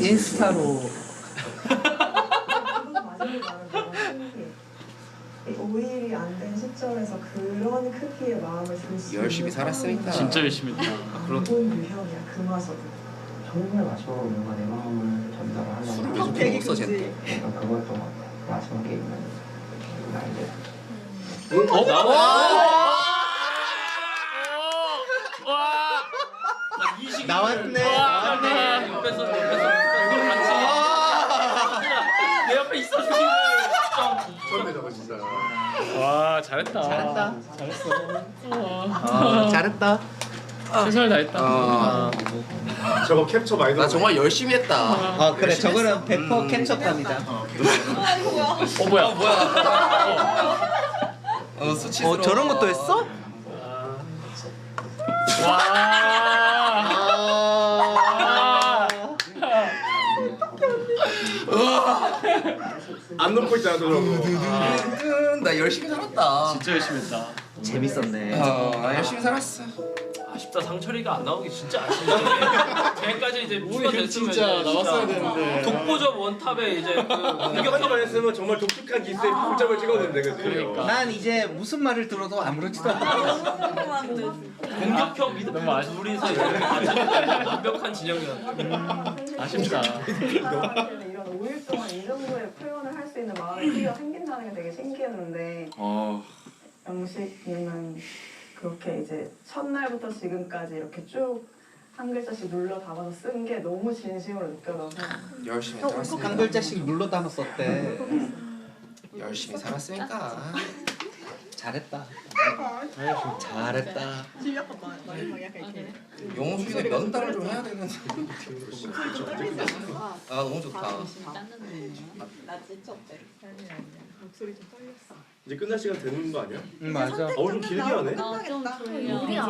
인스타로 마지막에 나는 너무 신기해. 5일이 안 된 시점에서 그런 크기의 마음을 줄수 열심히 살았으니까. 진짜 열심히 했다. 그런 유형이야 그 마저도. 정말 마지막으로 뭔가 내 마음을 전달을 하려고 술을 하는 계속 먹었어 쟤. 그거였던 것 같아 마지막에 있는 나에게 어? 나와. 나왔네 나왔네. 옆에서 옆에서 이걸 같이. 내 옆에 있어주기를 진짜. 처음에 진짜. 와 잘했다. 잘했다. 잘했어. 어, 잘했다 최선을 다했다. 아. 저거 캡처 많이 나 정말 열심히 했다. 아 그래 저거는 100% 캡처탑니다 어 뭐야? 어 뭐야? 어 수치스러워. 어 저런 것도 했어? 와. 안 놓고 있잖아 음, 나 열심히 살았다. 진짜 열심히 했다. 재밌었네 어, 나 열심히 살았어. 아쉽다 상철이가 안 나오기 진짜 아쉽네. 걔까지 이제 추가 됐으면 진짜 나왔어야 되는데. 독보적 원탑에 이제 그 공격하기만 공격하기만 했으면 정말 독특한 기세의 풀점을 찍었는데 그치? 그러니까. 난 이제 무슨 말을 들어도 아무렇지도 않아 공격형 미드 너무 아쉽- 둘이서 이렇게 완벽한 진영이었다. 아쉽다. 사람한테는 이런 5일 동안 이 정도의 표현을 할 수 있는 마음의 크기가 생긴다는 게 되게 신기했는데 어. 영식님은 그렇게 이제 첫날부터 지금까지 이렇게 쭉 한 글자씩 눌러 담아서 쓴 게 너무 진심으로 느껴져서 열심히 한 살았으니까. 글자씩 눌러 담았었대 열심히 살았으니까. 잘했다 잘했다 용수이가 면담을 좀 해야 되는데. 아 너무 좋다. 이제 끝날 시간 되는 거 아니야? 응 맞아. 어우 좀 길게 하네?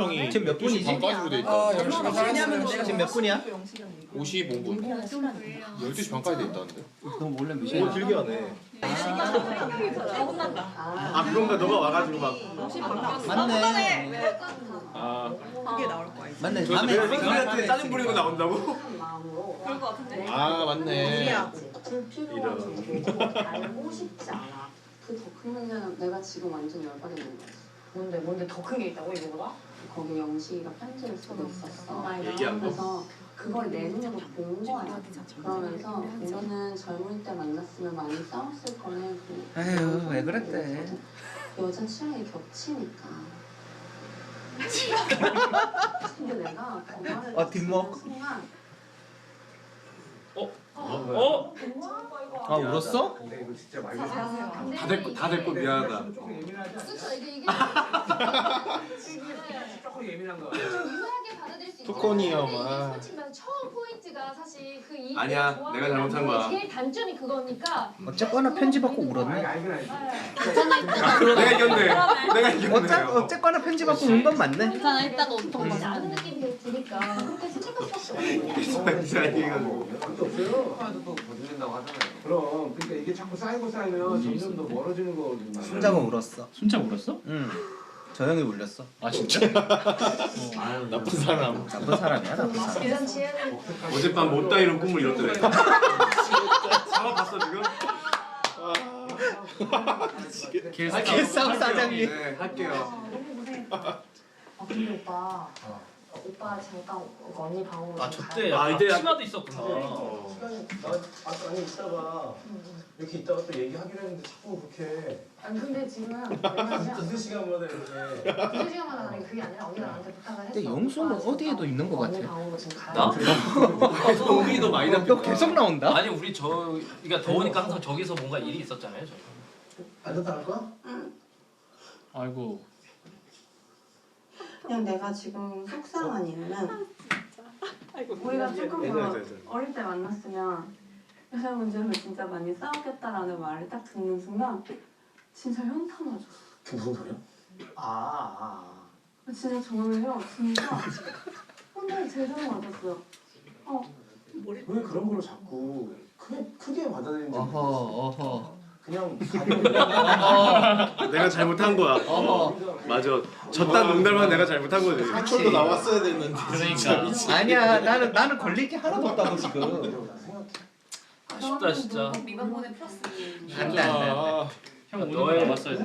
우리 지금 몇 분이지? 반까지로 돼 있다. 아 열심히 살았어요. 지금 몇 분이야? 55분. 12시 반까지 돼 있다는데. 너 원래 몇 너무 길게 하네. 아. 그런가? 너가 와가지고 막. 맞네. 아 맞네. 저 다음에 내가 민규한테 짜증 부리는 거 나온다고? 마음으로 아 맞네. 불필 그 더 큰 문제는 내가 지금 완전 열받아 있는 거야. 뭔데 뭔데 더 큰 게 있다고 이거보다? 거기 영식이가 편지를 쓰고 있었어. 얘기한 거? 그래서 그걸 내 눈으로 본 거야. 그러면서 이거는 젊을 때 만났으면 많이 싸웠을 거네. 그 아유 왜 그랬대 여자 취향이 겹치니까. 근데 내가 그 말을 어, 뒷목. 듣는 순간 어? 아 울었어? 근데 이거 진짜 많이 다 됐고 다 됐고 미안하다. 그쵸 이게 이게 조금 예민한 거 받아들일 수 있는 토코니엄, 근데 이게 아. 솔직히 말해 처음 포인트가 사실 그 이, 아니야, 좋아하는 내가 잘못한 거야. 사람의 제일 단점이 그거니까 어쨌거나 편지 받고 울었네. 내가 이겼네. 내가 이겼네. 어째, 어쨌거나 편지 받고 운 건 맞네. 괜찮아. 이따가 엄청 많이 아는 느낌이 드니까 그렇게 생각할 수밖에 없어요. 카드도 거짓된다고 하잖아요. 그럼 그러니까 이게 자꾸 쌓이고 쌓이면 점점 더 멀어지는 거거든요. 순자가 울었어. 순자 울었어? 응 저 형이 울렸어. 아 진짜? 나쁜 사람. 나쁜 사람이야 나쁜 사람. 계산 어젯밤 못다 이룬 꿈을 이뤘더래. 사과 봤어 지금? 아, 개싸움 사장님. 네 할게요. 너무 고생했다. 아 근데 오빠 오빠 잠깐 언니 방으로 아좀 저때 아, 아 이때 약- 치마도 있었구나. 시간이 나 아까 아니 이따가 이렇게 이따가 또 얘기하기로 했는데 자꾸 그렇게 아니 근데 지금 진짜 왜냐면 두 시간마다 이렇게 두 시간만 하는 게 그게 아니라 언니가 나한테 부탁을 했어. 근데 영수는 오빠 어디에도 있는 것 언니 같아 방으로 지금 가야 나? 돼. 동이 너 많이 너 계속 나온다? 아니 우리 저 그러니까 더우니까 항상 저기서 뭔가 일이 있었잖아요. 저. 앉았다 할 거야? 아이고. 그냥 내가 지금 속상한 이유는 우리가 조금 더. 어릴 때 만났으면 여자 문제로 진짜 많이 싸웠겠다라는 말을 딱 듣는 순간 진짜 현타 맞았어. 그 무슨 소리야? 아, 진짜 저는요 진짜 혼자 제대로 맞았어요. 어 왜 그런 걸로 자꾸 크게 크게 받아들이는지 어허 어허 그냥 가면 내가 잘못한 거야. 어허. 맞아. 저딴 농담만 내가 잘못한 거지. 사철도 나왔어야 됐는데. 그러니까. 아니야 나는 나는 걸릴 게 하나도 없다고 지금. 아쉽다 진짜. 미방문에 플러스. 안돼 안돼. 아, 형 봤어야 돼.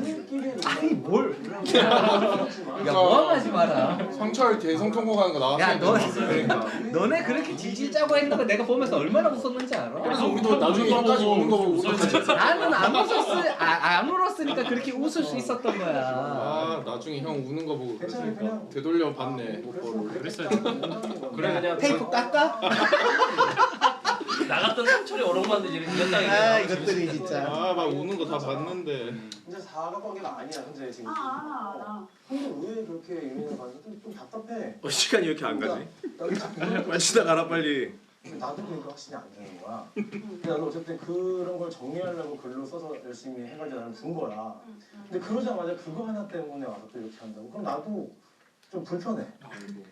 아니 뭘? 야 모함하지 마라. 성철 대성 통곡하는 거 나왔어야 야, 너-. 그러니까. 너네 그렇게 질질 짜고 했는 거 내가 보면서 얼마나 웃었는지 알아? 그래서 우리도 나중에 형까지 오는 거 보고 웃었지. 나는 안 웃었을 아, 안 울었으니까 그렇게 웃을 수 있었던 거야. 아 나중에 형 우는 거 보고 그러니까 되돌려 봤네 오빠를. 그랬어야 돼. 그래 그냥 테이프 깎아? 나갔던 상철이 어려운데 이제 이겼다 아 이게. 이것들이 진짜. 아 막 우는 거 다 봤는데. 이제 사과 관계가 아니야 현재 지금. 아 알아 알아. 근데 왜 그렇게 예민해 가지고 좀, 좀 답답해. 어, 시간이 이렇게 안 가지? 나도 자꾸 마치다 가라 빨리. 나도 그러니까 확신이 안 드는 거야. 근데 나는 어쨌든 그런 걸 정리하려고 글로 써서 열심히 해가지고 나는 준 거야. 근데 그러자마자 그거 하나 때문에 와서 또 이렇게 한다고? 그럼 나도 좀 불편해.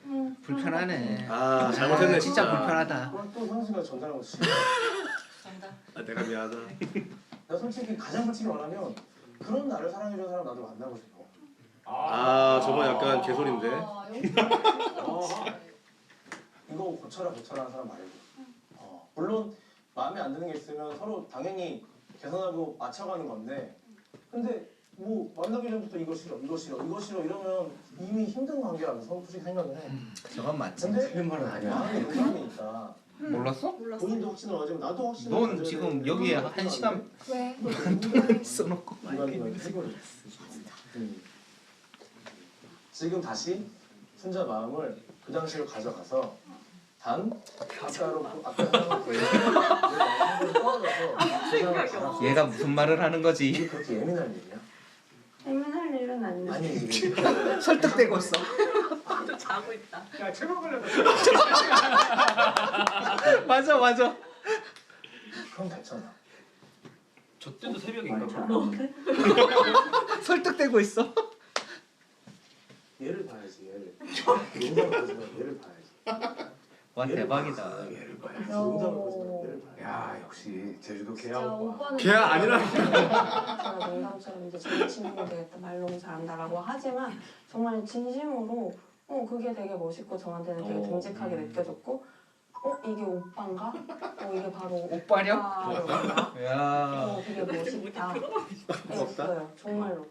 응. 불편하네. 아 잘못했네 진짜 진짜. 불편하다. 그걸 또 형수가 전달한 거 싫어. 아, 내가 미안하다. 나 솔직히 가장 솔직히 말하면 그런 나를 사랑해주는 사람 나도 만나고 싶어. 아 저번 약간 개소리인데. 아, 이거 고쳐라 고쳐라 하는 사람 말고. 어, 물론 마음에 안 드는 게 있으면 서로 당연히 개선하고 맞춰가는 건데 근데 뭐 만나기 전부터 이거 싫어 이거 싫어 이거 싫어 이러면 이미 힘든 관계라고 서 솔직히 생각을 해. 저건 맞지. 근데 틀린 말은 아니야. 마음에 불안이 있다. 몰랐어? 본인도 확신을 가지면 나도 확신을 넌 가져야 지금 되는데 여기에 한 시간 왜? 써놓고. 인간이면 해결을 음. 지금 다시 순자 마음을 그 당시로 가져가서 단 아까로 아까 그그 얘가 무슨 말을 하는 거지? 이게 그렇게 예민할 일이야? 아니 지금 설득되고 있어. 또 자고 있다. 야 체면 걸려 맞아 맞아. 그럼 괜찮아 저 때도 새벽인가? 설득되고 있어. 얘를 봐야지 얘를 얘를 봐야지 와 대박이다. 야 역시 제주도 진짜 개하고 오빠는 걔야 아니라. 제가 농담처럼 이제 자기 친구 되겠다 말 너무 잘한다라고 하지만 정말 진심으로 어 그게 되게 멋있고 저한테는 되게 어. 듬직하게 느껴졌고 어 이게 오빠인가? 어 이게 바로 오빠냐? 야. 어 되게 멋있다. 했어요 정말로.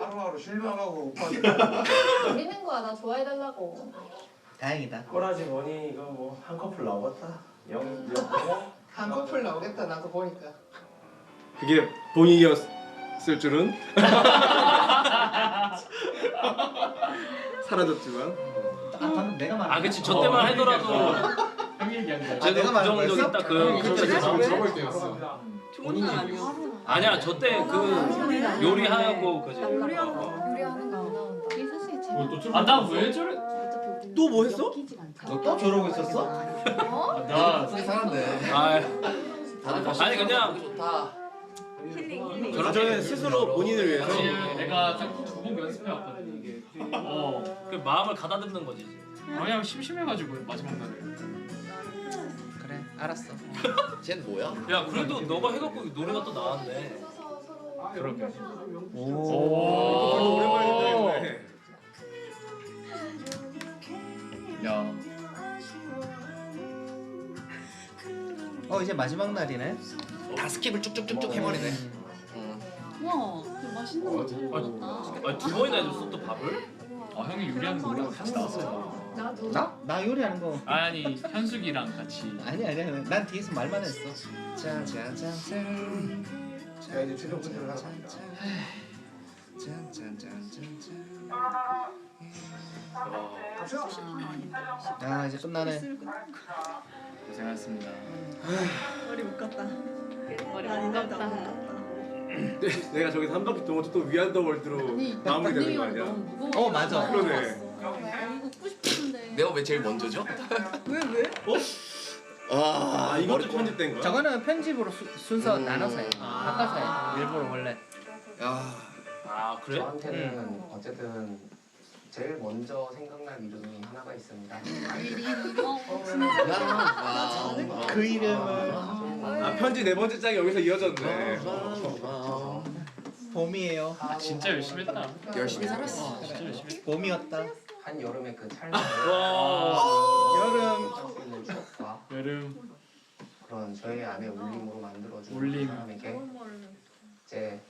하루하루 실망하고 오빠 노리는 거야. 나 좋아해달라고. 다행이다. 꼬라지 뭐니 이거 뭐 한 커플 나오겠다 영, 영, 한 커플 나오겠다 나도 보니까. 그게 본인이었을 줄은. 사라졌지만. 아 방금 내가 말. 아 그치 저 때만 하더라도 형 얘기한 거야. 아, 내가 말한 거였어? 있다 그 그때 그때 저- 저럴 때였어. 좋은 날 아니었어. 아니야 저 때 그 요리하고 그지 요리하는 거 나온다. 아나 왜 저래? 또 뭐 했어? 너 또 저러고 있었어? 어? 나 속이 상한데. 아 다들 아니, 그냥- 좋다. 저는 스스로 본인을 위해서. 사실 내가 두번 연습해 왔거든. 어. 그 마음을 가다듬는 거지 이제. 그냥 심심해가지고 마지막 날에. 그래 알았어. 쟨 뭐야? 야 그래도 너가 해갖고 노래가 또 나왔네 그러게. 오. 오. 오랜만에 했네. 야. 어 이제 마지막 날이네. 다 스킵을 쭉쭉쭉쭉 해버리네. 와, 맛있는 거 잘 먹었다. 아니 두 번이나 해줬어 또 밥을? 아 형이 요리하는 거 우리가 같이 나왔어. 나도. 나? 나 요리하는 거. 아니 현숙이랑 같이. 아니 아니야. 난 뒤에서 말만 했어. 짜자잔짠. 자 이제 최종 분석을 하러 갑니다 아 이제 끝나네. 고생하셨습니다. 머리 묶었다. 머리 안 묶었다. 묶었다. 내가 저기서 한 바퀴 동안 또 위안 더 월드로 마무리 되는 거 아니야? 어 맞아. 그러네. 싶은데. 내가 왜 제일 먼저죠? 왜 왜? 아, 아 이것도 머리- 편집된 거야? 저거는 편집으로 수, 순서 음. 나눠서 해. 바꿔서 해. 일부러 원래. 야, 아 그래? 저한테는 어쨌든 제일 먼저 생각날 이름이 하나가 있습니다. 그 이름은 아 편지 네 번째 짝이 여기서 이어졌네. 봄이에요. 아, 진짜 열심히 했다. 열심히 살았어. 진짜 열심히 했다. 봄이었다. 한 여름의 그 찰나 여름 여름 그런 저의 안에 울림으로 만들어준 울림. 사람에게 제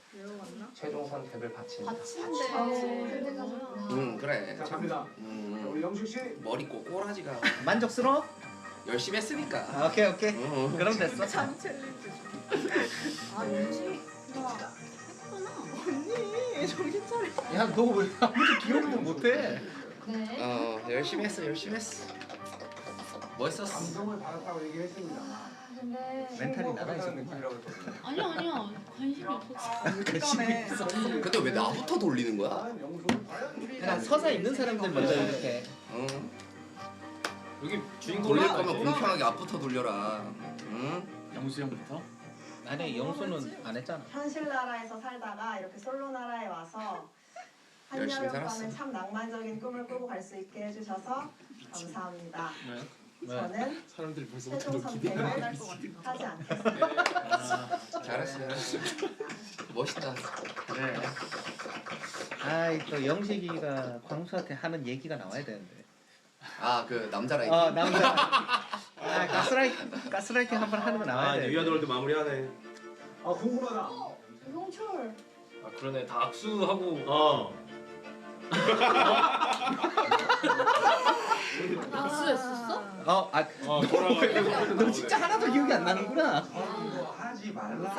최종 선택을 바칩니다. 응. 응 그래. 자 갑니다. 음, 우리 영식 씨. 머리 꼭 꼬라지가 만족스러워? 열심히 했으니까. 아, 오케이 오케이. 응. 그럼 됐어. 야, 너왜 아무도 기억도 못해? 네. 어 열심히 했어 열심히 했어. 멋있었어. 감동을 받았다고 얘기했습니다. 근데 멘탈이 나가 있어. 아니야 아니야 관심이 없었어. 근데 왜 나부터 돌리는 거야? 과연 난 서사 있는 사람들 먼저 이렇게. 응. 여기 주인공 돌릴 거면 공평하게 앞부터 돌려라. 응? 영수 형부터. 아니 영수는 안 했잖아. 현실 나라에서 살다가 이렇게 솔로 나라에 와서 열심히 한여름 밤에 살았어. 참 낭만적인 꿈을 꾸고 갈 수 있게 해주셔서 감사합니다. 네. 저는 사람들이 벌써 최종 선택을 하지 않겠습니다. 잘했어. 멋있다. 그래. 아이 또 영식이가 광수한테 하는 얘기가 나와야 되는데. 아 그 남자라. 어 남자. 아 가스라이팅 가스라이팅 한번 하는 거 나와야 아 돼. 이제 위아더월드 마무리하네. 아 궁금하다. 홍철. 아 그러네 다 악수하고 어. 악수했었어? 어, 아, 어 돌아가. 너 진짜 하나도 기억이 안 나는구나. 하지 말라.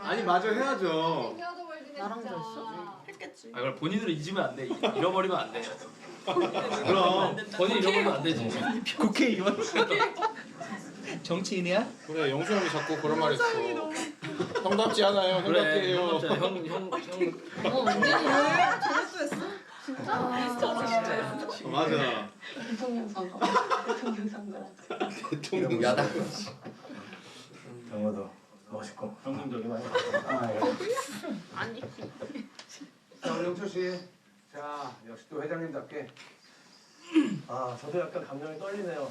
아니 마저 해야죠. 나랑도 했어? 아 그걸 본인으로 잊으면 안 돼. 잃어버리면 안 돼. 그럼. 본인 잃어버리면 안 되지. 국회의원? 정치인이야? 그래 영수 형이 자꾸 그런 말 했어. 형답지 않아요. 그래. 형답게요. 형형형 형. 어 은진이야? 진짜? 어, 맞아. 대통령 선거. 대통령 선거. 대통령 야당. 영어도 멋있고 감동적이 많이. 아, 예. 아니. 영철 씨. 자 역시 또 회장님답게. 아 저도 약간 감정이 떨리네요.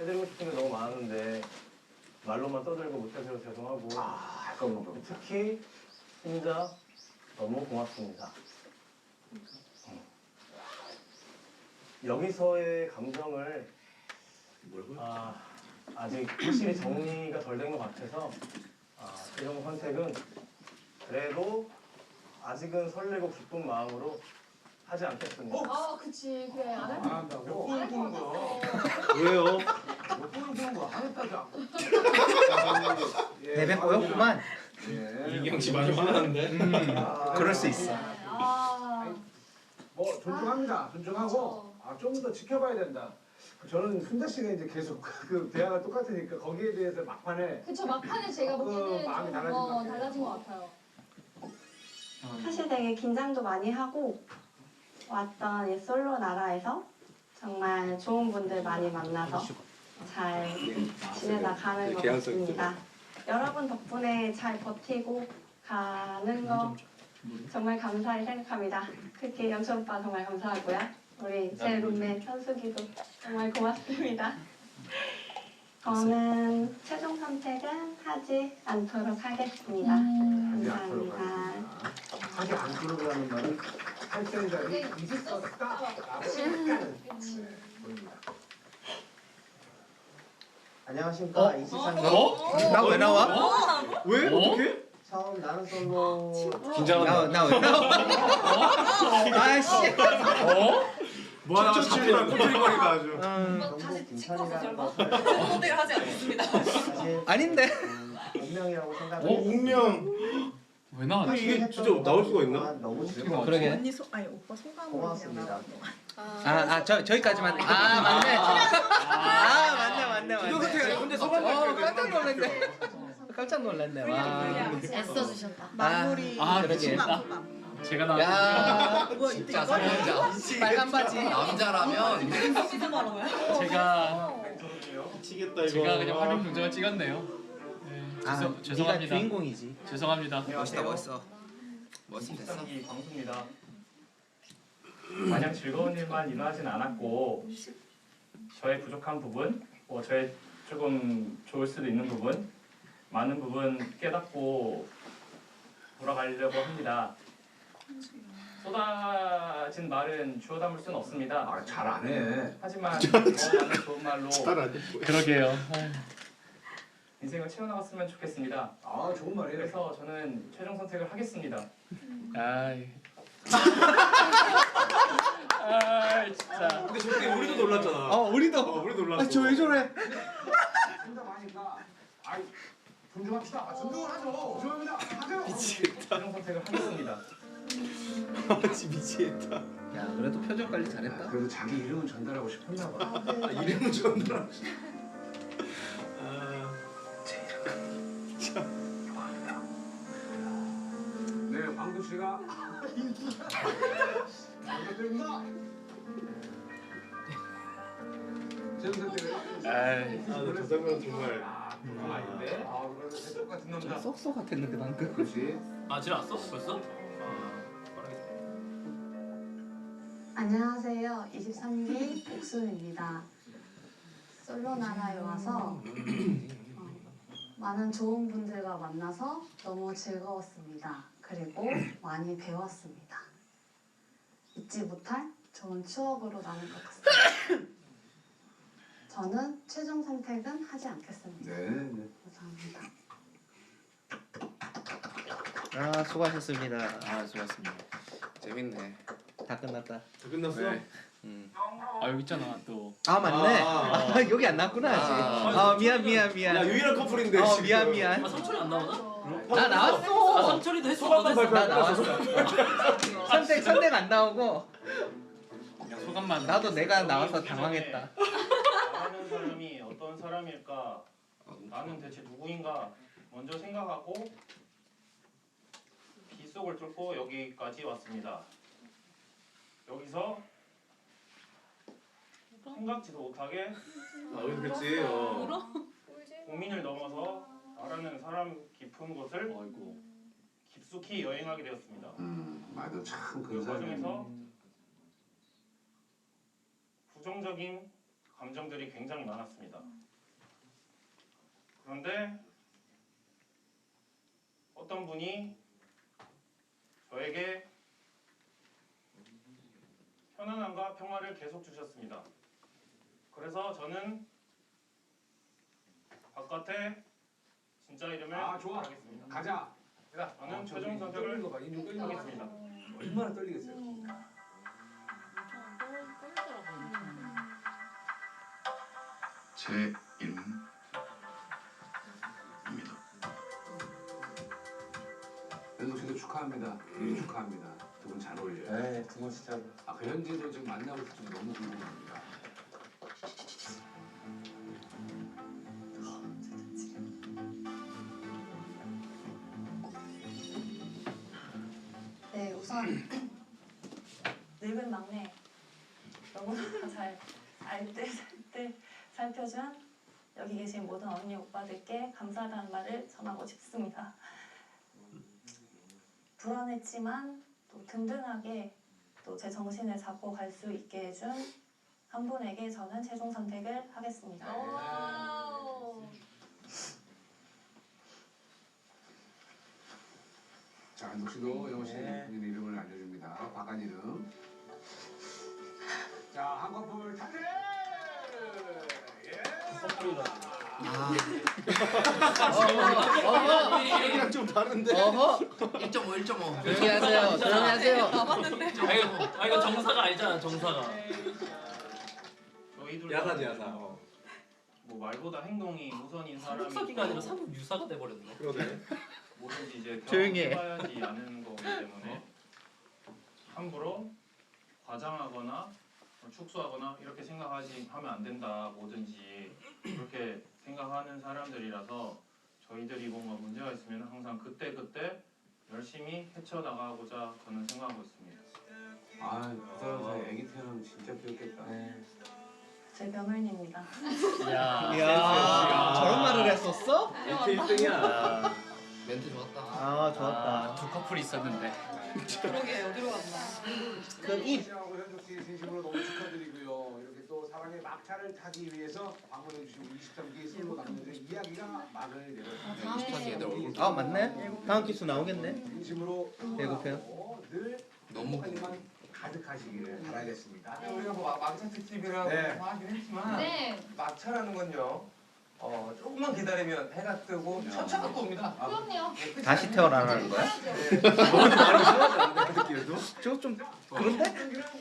해드리고 싶은 게 너무 많은데 말로만 떠들고 못해서 죄송하고. 아 약간 특히 진짜 너무 고맙습니다. 음. 여기서의 감정을 아, 아직 확실히 정리가 덜 된 것 같아서 아, 최종 선택은 그래도 아직은 설레고 기쁜 마음으로 하지 않겠습니다. 아 그치 그래 안 할. 안 한다고? 몇 번을 푸는 거야? 왜요? 몇 번을 푸는 거야? 안 했다고. 예, 내뱉 꼬였구만. 예. 이경 씨 많이 화나는데. 음, 아, 그럴 수 있어. 아. 뭐 존중합니다. 존중하고 아, 좀 더 지켜봐야 된다. 저는 순자 씨가 이제 계속 그 대화가 똑같으니까 거기에 대해서 막판에 그쵸 막판에 제가 그 보기에는 마음이 좀 달라진 것 어, 같아요. 달라진 것 같아요. 사실 되게 긴장도 많이 하고 왔던 이 솔로 나라에서 정말 좋은 분들 많이 만나서 잘 지내다 가는 것 같습니다. 여러분 덕분에 잘 버티고 가는 거 정말 감사히 생각합니다. 특히 영철 오빠 정말 감사하고요. 우리 제 룸메 현숙이도 정말 고맙습니다. 저는 최종 선택은 하지 않도록 하겠습니다. 음. 감사합니다. 하지 않도록이라는 말은 있었다라고 생각하는 보입니다. 안녕하십니까 이시상님. 어? 나왜 나와? 왜? 어 떻게? 처음 나는 솔로 긴장한다. 나 왜 나와? 아씨. 뭐하나 자꾸만 꼬투리거리가 아주. 음, 전북 김천이라는 것을 하지 않습니다. 사실 아닌데. 음, 운명이라고 생각을 어 운명. 왜 나왔지? 근데 이게 진짜 나올 수가 있나? 너무 즐거워 그러게. 언니 소 아니 오빠 소감을 고맙습니다. 아, 아, 저 저기까지만. 아, 맞네. 아, 맞네, 맞네, 이거 맞네. 같아. 근데 소감 어, 깜짝 놀랐네. 깜짝 놀랐네. 와. 애써 주셨다. 마무리. 아 그러게. 제가 나. 야, 진짜 살인자. 빨간 바지. 남자라면 제가 미치겠다 이거. 제가 그냥 활용 동작을 찍었네요. 네, 아, 죄송, 네가 죄송합니다. 주인공이지. 죄송합니다. 멋있다 멋있어. 됐어. 이상기 광수입니다. 마냥 즐거운 일만 일어나진 않았고 저의 부족한 부분, 뭐 저의 조금 좋을 수도 있는 부분, 많은 부분 깨닫고 돌아가려고 합니다. 쏟아진 말은 주워 담을 수는 없습니다. 아, 잘 안 해. 하지만 더 많은 좋은 말로. 그러게요. 인생을 채워나갔으면 좋겠습니다. 아, 좋은 말이에요. 그래서 저는 최종 선택을 하겠습니다. 아이. 아 진짜. 근데 저때 우리도 놀랐잖아. 어 우리도. 어, 우리도 놀랐어. 아저왜 저래? 존경하니까. 아이, 존중합시다. 아, 존중을 하죠. 죄송합니다. 하세요. 최종 선택을 하겠습니다. 미치겠다. 야 그래도 표정 관리 잘했다. 그래도 자기 이름은 전달하고 싶었나 봐. 아, 이름은 전달하고 싶. 부탁드립니다. 최종 선택을. 아이. 아, 저 장면 정말. 아닌데? 아, 새벽 같은 좀 남자. 썩소 같았는데 방금. 그렇지. 아 지나왔어? 벌써? 아. 안녕하세요. 23기 옥순입니다. 솔로 나라에 와서 어, 많은 좋은 분들과 만나서 너무 즐거웠습니다. 그리고 많이 배웠습니다. 잊지 못할 좋은 추억으로 남을 것 같습니다. 저는 최종 선택은 하지 않겠습니다. 네, 네. 감사합니다. 아 수고하셨습니다. 아, 좋았습니다. 재밌네. 다 끝났다. 다 끝났어? 네. 음. 아 여기 있잖아 또. 아 맞네. 아. 아, 여기 안 나왔구나 아직. 아. 아 미안 미안 미안. 야, 유일한 커플인데. 어. 미안 미안. 아 상철이 안 나오나? 나아 나왔어. 했어. 소감만 너도 했어. 나 나왔어. 선택 선택 안 나오고 소감만. 나도 내가 나와서 당황했다. 말하는 사람이 어떤 사람일까? 나는 대체 누구인가? 먼저 생각하고 빗속을 뚫고 여기까지 왔습니다. 여기서 생각지도 못하게 아, 그렇지. 어. 고민을 넘어서 말하는 사람 깊은 곳을 아이고. 깊숙이 여행하게 되었습니다. 음, 말도 참그 근사하네. 과정에서 부정적인 감정들이 굉장히 많았습니다. 그런데 어떤 분이 저에게 편안함과 평화를 계속 주셨습니다. 그래서 저는 바깥에 진짜 이름을 아, 좋아. 말하겠습니다. 가자. 야, 저는 어, 최종 선택을 떨리는 거 봐. 인중 떨리는 거 봐. 하겠습니다. 얼마나 떨리겠어요. 제 이름입니다. 연동 씨도 축하합니다. 미리 축하합니다. 두 분 잘 어울려요. 네, 두분 진짜 아, 그 현지도 지금 만나고 싶어서 너무 궁금합니다. 늙은 막내 너무나 잘알뜰살뜰 살펴준 여기 계신 모든 언니 오빠들께 감사하다는 말을 전하고 싶습니다. 불안했지만 또 든든하게 또 제 정신을 잡고 갈 수 있게 해준 한 분에게 저는 최종 선택을 하겠습니다. 자, 씨도 영호 씨 본인 이름을 알려줍니다. 바깥 이름. 자, 한 커플 탄생! 예! 어허 이랑 좀 다른데. 어허 1.5 1.5 조용히 하세요. 조용히 하세요. 아 이거 아 이거 정사가 아니잖아 정사가. 저희들 야사지 야사. 어. 뭐 말보다 행동이 우선인 사람이 삼석기가 아니라 삼국 유사가 돼버렸네. 그러네. 뭐든지 이제 조용히 해. 경험해봐야지 아는 거기 때문에 함부로 과장하거나 뭐 축소하거나 이렇게 생각하지 하면 안 된다 뭐든지 그렇게 생각하는 사람들이라서 저희들이 뭔가 문제가 있으면 항상 그때 그때 열심히 헤쳐나가고자 저는 생각하고 있습니다. 아, 그 사람 애기 태어나면 진짜 귀엽겠다. 제 며느리입니다. 야 저런 말을 했었어? 이렇게 1등이야. 멘트 좋았다. 아 좋았다. 두 커플이 있었는데. 그러게 어디로 갔나. 그입 씨하고 현숙 씨 진심으로 너무 축하드리고요. 이렇게 또 사랑의 막차를 타기 위해서 방문해 주신 우리 23기 솔로 남녀들의 이야기가 막을 내렸습니다. 자기 애들 얼굴. 아 맞네. 다음 기수 나오겠네. 진심으로 예고편. 어, 늘 너무 가득하시기를 바라겠습니다. 우리가 뭐 막- 막차 특집이라고 네. 하긴 했지만 네. 막차라는 건요. 어 조금만 기다리면 해가 뜨고 천천히 옵니다. 그럼요. 다시 태어나라는 거야? 저좀 그런데?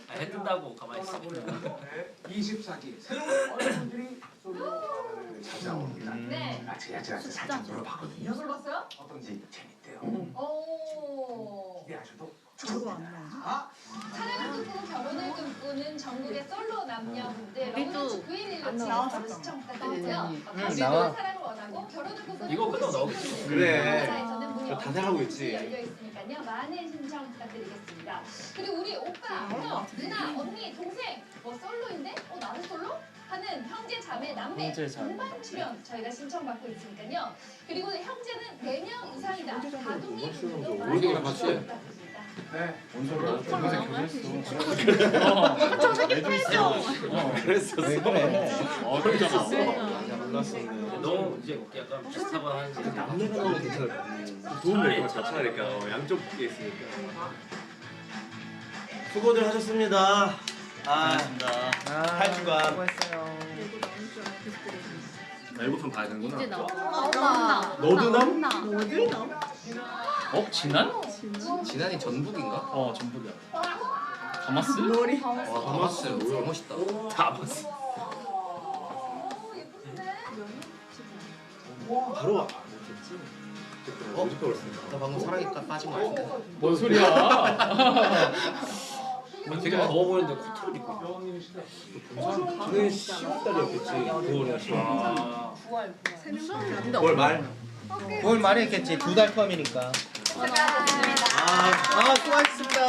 아, 해 뜬다고 가만히 있어. 24기 새로운 어른들이 솔로 나라를 찾아옵니다. 네. 아, 제가 제한테 살짝 물어봤거든요. 물어봤어요? 어떤지 재밌대요. 오. 기대하셔도 저도 안 나. 사랑을 꿈꾸고 결혼을 꿈꾸는 전국의 솔로 남녀분들 우리도 러브런치 911안 로치 나왔었잖아. 시청 부탁드리고요. 응, 다시 나와. 또 사랑을 원하고 결혼을 꿈꾸는 이거 끝나고 나오겠지. 그래. 다 생각하고 언제든지 있지. 열려 있으니까요. 많은 신청 부탁드리겠습니다. 그리고 우리 오빠, 형, 누나, 언니, 동생 뭐 솔로인데? 어 나도 솔로? 하는 형제, 자매, 남매 형제, 자매. 동반 출연 저희가 신청받고 있으니까요. 그리고 형제는 4명 이상이다. 다둥이 분들도 많이 우리랑 같이 해. 부탁드립니다. 네. 그랬었어. 왜 그래? 어, 그러잖아. 맞아 몰랐었네. 너무 이제 약간 비슷하고 하는지. 남녀가 것 같아. 도움 될것 같아. 차라리 그러니까 어, 양쪽에 있으니까. 수고들 하셨습니다. 아, 아, 할 주간. 수고했어요. 나 예고편 봐야 되는구나. 나온다. 너드남? 어 진한? 진한이 전북인가? 어 전북이야. 다마스? 머리. 와 다마스 너무 멋있다. 다마스. 바로 안 못했지. 어? 했습니다. 나 방금 사랑이 까 빠진 거 같은데. 뭔 소리야? 되게 더워 보이는데 코트를 입고. 그게 10월달이었겠지. 9월이나 10월. 아. 9월 말. 9월 말에 했겠지. 두 달 텀이니까. 수고하셨습니다. 아 수고하셨습니다.